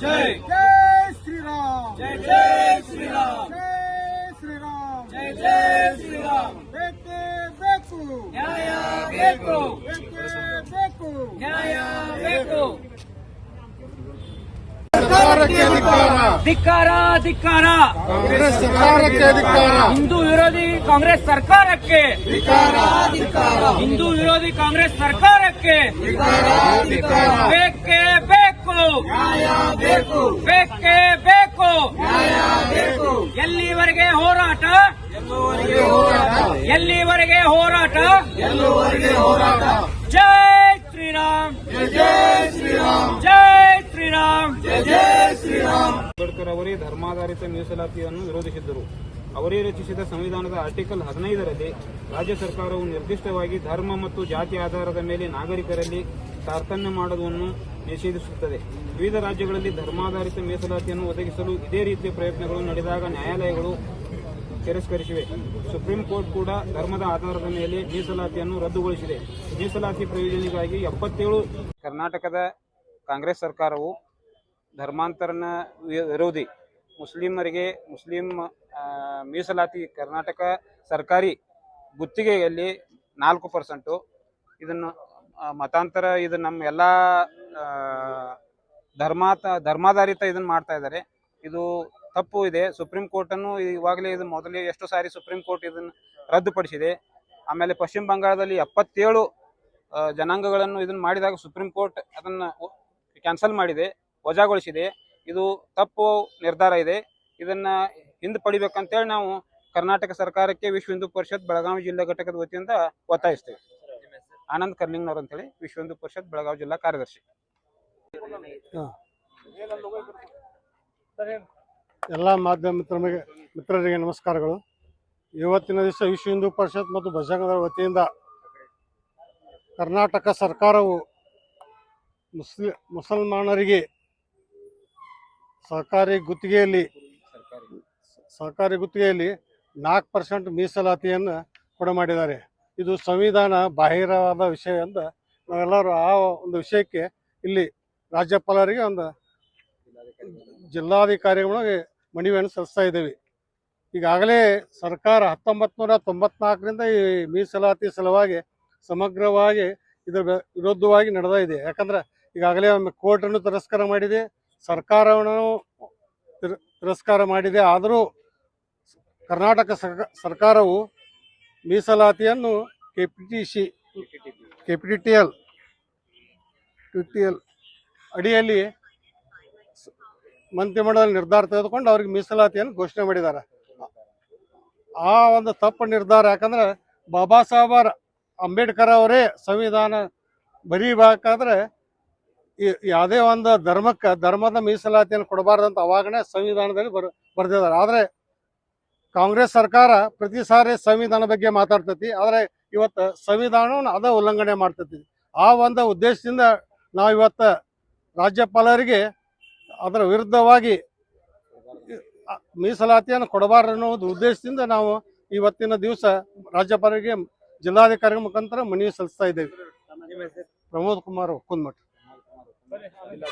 ಜೈ ಜೈ ಶ್ರೀರಾಮ್ ಜೈ ಜೈ ಶ್ರೀರಾಮ್ ಜೈ ಶ್ರೀರಾಮ್ ಜೈ ಜೈ ಶ್ರೀರಾಮ್ ಬೇಕೇ ಬೇಕು ನ್ಯಾಯ ಬೇಕು ಬೇಕೇ ಬೇಕು ನ್ಯಾಯ ಬೇಕು ಸರ್ಕಾರಕ್ಕೆ ಅಧಿಕಾರ ಧಿಕ್ಕಾರ ಧಿಕ್ಕಾರ ಕಾಂಗ್ರೆಸ್ ಸರ್ಕಾರಕ್ಕೆ ಅಧಿಕಾರ ಹಿಂದೂ ವಿರೋಧಿ ಕಾಂಗ್ರೆಸ್ ಸರ್ಕಾರಕ್ಕೆ ಅಧಿಕಾರ ಅಧಿಕಾರ ಹಿಂದೂ ವಿರೋಧಿ ಕಾಂಗ್ರೆಸ್ ಸರ್ಕಾರಕ್ಕೆ ಅಧಿಕಾರ ಬೇಕೇ ಬೇಕು ಬೇಕು ಬೇಕೇ ಬೇಕು. ಬೇಕು ಎಲ್ಲಿವರೆಗೆ ಹೋರಾಟ? ಹೋರಾಟ? ಎಲ್ಲಿವರೆಗೆ ಹೋರಾಟ? ಎಲ್ಲುವರೆಗೆ ಹೋರಾಟ? ಜೈ ಶ್ರೀರಾಮ್. ಜೈ ಶ್ರೀರಾಮ್. ಜೈ ಶ್ರೀರಾಮ್. ಜೈ ಶ್ರೀರಾಮ್. ಅಂಬೇಡ್ಕರ್ ಅವರೇ ಧರ್ಮಾಧಾರಿತ ಮೀಸಲಾತಿಯನ್ನು ವಿರೋಧಿಸಿದ್ದರು. ಅವರೇ ರಚಿಸಿದ ಸಂವಿಧಾನದ ಆರ್ಟಿಕಲ್ ಹದಿನೈದರಲ್ಲಿ ರಾಜ್ಯ ಸರ್ಕಾರವು ನಿರ್ದಿಷ್ಟವಾಗಿ ಧರ್ಮ ಮತ್ತು ಜಾತಿ ಆಧಾರದ ಮೇಲೆ ನಾಗರಿಕರಲ್ಲಿ ತಾರತಮ್ಯ ಮಾಡುವುದನ್ನು ನಿಷೇಧಿಸುತ್ತದೆ. ವಿವಿಧ ರಾಜ್ಯಗಳಲ್ಲಿ ಧರ್ಮಾಧಾರಿತ ಮೀಸಲಾತಿಯನ್ನು ಒದಗಿಸಲು ಇದೇ ರೀತಿಯ ಪ್ರಯತ್ನಗಳು ನಡೆದಾಗ ನ್ಯಾಯಾಲಯಗಳು ತಿರಸ್ಕರಿಸಿವೆ. ಸುಪ್ರೀಂ ಕೋರ್ಟ್ ಕೂಡ ಧರ್ಮದ ಆಧಾರದ ಮೇಲೆ ಮೀಸಲಾತಿಯನ್ನು ರದ್ದುಗೊಳಿಸಿದೆ. ಮೀಸಲಾತಿ ಪ್ರಯೋಜನೆಗಾಗಿ ಎಪ್ಪತ್ತೇಳು ಕರ್ನಾಟಕದ ಕಾಂಗ್ರೆಸ್ ಸರ್ಕಾರವು ಧರ್ಮಾಂತರನ ವಿರೋಧಿ ಮುಸ್ಲಿಮರಿಗೆ, ಮುಸ್ಲಿಂ ಮೀಸಲಾತಿ ಕರ್ನಾಟಕ ಸರ್ಕಾರಿ ಗುತ್ತಿಗೆಯಲ್ಲಿ ನಾಲ್ಕು ಪರ್ಸೆಂಟು ಇದನ್ನು ಮತಾಂತರ, ಇದು ನಮ್ಮ ಎಲ್ಲ ಧರ್ಮಾತ, ಧರ್ಮಾಧಾರಿತ ಇದನ್ನು ಮಾಡ್ತಾ ಇದ್ದಾರೆ. ಇದು ತಪ್ಪು ಇದೆ. ಸುಪ್ರೀಂ ಕೋರ್ಟನ್ನು ಇವಾಗಲೇ ಇದು ಮೊದಲೇ ಎಷ್ಟು ಸಾರಿ ಸುಪ್ರೀಂ ಕೋರ್ಟ್ ಇದನ್ನು ರದ್ದುಪಡಿಸಿದೆ. ಆಮೇಲೆ ಪಶ್ಚಿಮ ಬಂಗಾಳದಲ್ಲಿ ಎಪ್ಪತ್ತೇಳು ಜನಾಂಗಗಳನ್ನು ಇದನ್ನು ಮಾಡಿದಾಗ ಸುಪ್ರೀಂ ಕೋರ್ಟ್ ಅದನ್ನು ಕ್ಯಾನ್ಸಲ್ ಮಾಡಿದೆ, ವಜಾಗೊಳಿಸಿದೆ. ಇದು ತಪ್ಪು ನಿರ್ಧಾರ ಇದೆ. ಇದನ್ನ ಹಿಂದೆ ಪಡಿಬೇಕಂತೇಳಿ ನಾವು ಕರ್ನಾಟಕ ಸರ್ಕಾರಕ್ಕೆ ವಿಶ್ವ ಹಿಂದೂ ಪರಿಷತ್ ಬೆಳಗಾವಿ ಜಿಲ್ಲಾ ಘಟಕದ ವತಿಯಿಂದ ಒತ್ತಾಯಿಸ್ತೇವೆ. ಆನಂದ್ ಕರ್ಲಿಂಗ್ನವ್ರು ಅಂತೇಳಿ ವಿಶ್ವ ಹಿಂದೂ ಪರಿಷತ್ ಬೆಳಗಾವಿ ಜಿಲ್ಲಾ ಕಾರ್ಯದರ್ಶಿ. ಎಲ್ಲ ಮಾಧ್ಯಮ ಮಿತ್ರರಿಗೆ ಮಿತ್ರರಿಗೆ ನಮಸ್ಕಾರಗಳು. ಇವತ್ತಿನ ದಿವಸ ವಿಶ್ವ ಹಿಂದೂ ಪರಿಷತ್ ಮತ್ತು ಬಜರಂಗದಳ ವತಿಯಿಂದ ಕರ್ನಾಟಕ ಸರ್ಕಾರವು ಮುಸ್ಲಿ ಮುಸಲ್ಮಾನರಿಗೆ ಸರ್ಕಾರಿ ಗುತ್ತಿಗೆಯಲ್ಲಿ ಸರ್ಕಾರಿ ಗುತ್ತಿಗೆಯಲ್ಲಿ ನಾಲ್ಕು ಪರ್ಸೆಂಟ್ ಮೀಸಲಾತಿಯನ್ನು ಕೊಡ ಮಾಡಿದ್ದಾರೆ. ಇದು ಸಂವಿಧಾನ ಬಾಹಿರವಾದ ವಿಷಯ ಅಂತ ನಾವೆಲ್ಲರೂ ಆ ಒಂದು ವಿಷಯಕ್ಕೆ ಇಲ್ಲಿ ರಾಜ್ಯಪಾಲರಿಗೆ ಒಂದು ಜಿಲ್ಲಾಧಿಕಾರಿಗಳಿಗೆ ಮನವಿಯನ್ನು ಸಲ್ಲಿಸ್ತಾ ಇದ್ದೇವೆ. ಈಗಾಗಲೇ ಸರ್ಕಾರ ಹತ್ತೊಂಬತ್ತು ನೂರ ತೊಂಬತ್ನಾಲ್ಕರಿಂದ ಈ ಮೀಸಲಾತಿ ಸಲುವಾಗಿ ಸಮಗ್ರವಾಗಿ ಇದರ ವಿರುದ್ಧವಾಗಿ ನಡೆದ ಇದೆ. ಯಾಕಂದ್ರೆ ಈಗಾಗಲೇ ಒಮ್ಮೆ ಕೋರ್ಟನ್ನು ತಿರಸ್ಕಾರ ಮಾಡಿದೆ. ಸರ್ಕಾರವನ್ನು ತಿರ- ತಿರಸ್ಕಾರ ಮಾಡಿದೆ. ಆದರೂ ಕರ್ನಾಟಕ ಸರ್ಕ- ಸರ್ಕಾರವು ಮೀಸಲಾತಿಯನ್ನು K P T C K P T L T L ಅಡಿಯಲ್ಲಿ ಮಂತ್ರಿಮಂಡಲ ನಿರ್ಧಾರ ತೆಗೆದುಕೊಂಡು ಅವ್ರಿಗೆ ಮೀಸಲಾತಿಯನ್ನು ಘೋಷಣೆ ಮಾಡಿದ್ದಾರೆ. ಆ ಒಂದು ತಪ್ಪು ನಿರ್ಧಾರ ಯಾಕಂದ್ರೆ ಬಾಬಾ ಸಾಹೇಬ್ ಅಂಬೇಡ್ಕರ್ ಅವರೇ ಸಂವಿಧಾನ ಬರೀಬೇಕಾದ್ರೆ ಯಾವುದೇ ಒಂದು ಧರ್ಮಕ್ಕೆ ಧರ್ಮದ ಮೀಸಲಾತಿಯನ್ನು ಕೊಡಬಾರ್ದಂತ ಅವಾಗನೇ ಸಂವಿಧಾನದಲ್ಲಿ ಬರ್ ಬರೆದಿದ್ದಾರೆ. ಆದರೆ ಕಾಂಗ್ರೆಸ್ ಸರ್ಕಾರ ಪ್ರತಿ ಸಾರಿ ಸಂವಿಧಾನ ಬಗ್ಗೆ ಮಾತಾಡ್ತೈತಿ. ಆದರೆ ಇವತ್ತು ಸಂವಿಧಾನವನ್ನು ಅದ ಉಲ್ಲಂಘನೆ ಮಾಡ್ತೈತಿ. ಆ ಒಂದು ಉದ್ದೇಶದಿಂದ ನಾವು ಇವತ್ತು ರಾಜ್ಯಪಾಲರಿಗೆ ಅದರ ವಿರುದ್ಧವಾಗಿ ಮೀಸಲಾತಿಯನ್ನ ಕೊಡಬಾರದು ಅನ್ನೋದು ಉದ್ದೇಶದಿಂದ ನಾವು ಇವತ್ತಿನ ದಿವಸ ರಾಜ್ಯಪಾಲರಿಗೆ ಜಿಲ್ಲಾಧಿಕಾರಿಗಳ ಮುಖಾಂತರ ಮನವಿ ಸಲ್ಲಿಸ್ತಾ ಇದ್ದೇವೆ. ಪ್ರಮೋದ್ ಕುಮಾರ್ ಕುಂದ್ಮಠ್. ਜ਼ਿਲ੍ਹਾ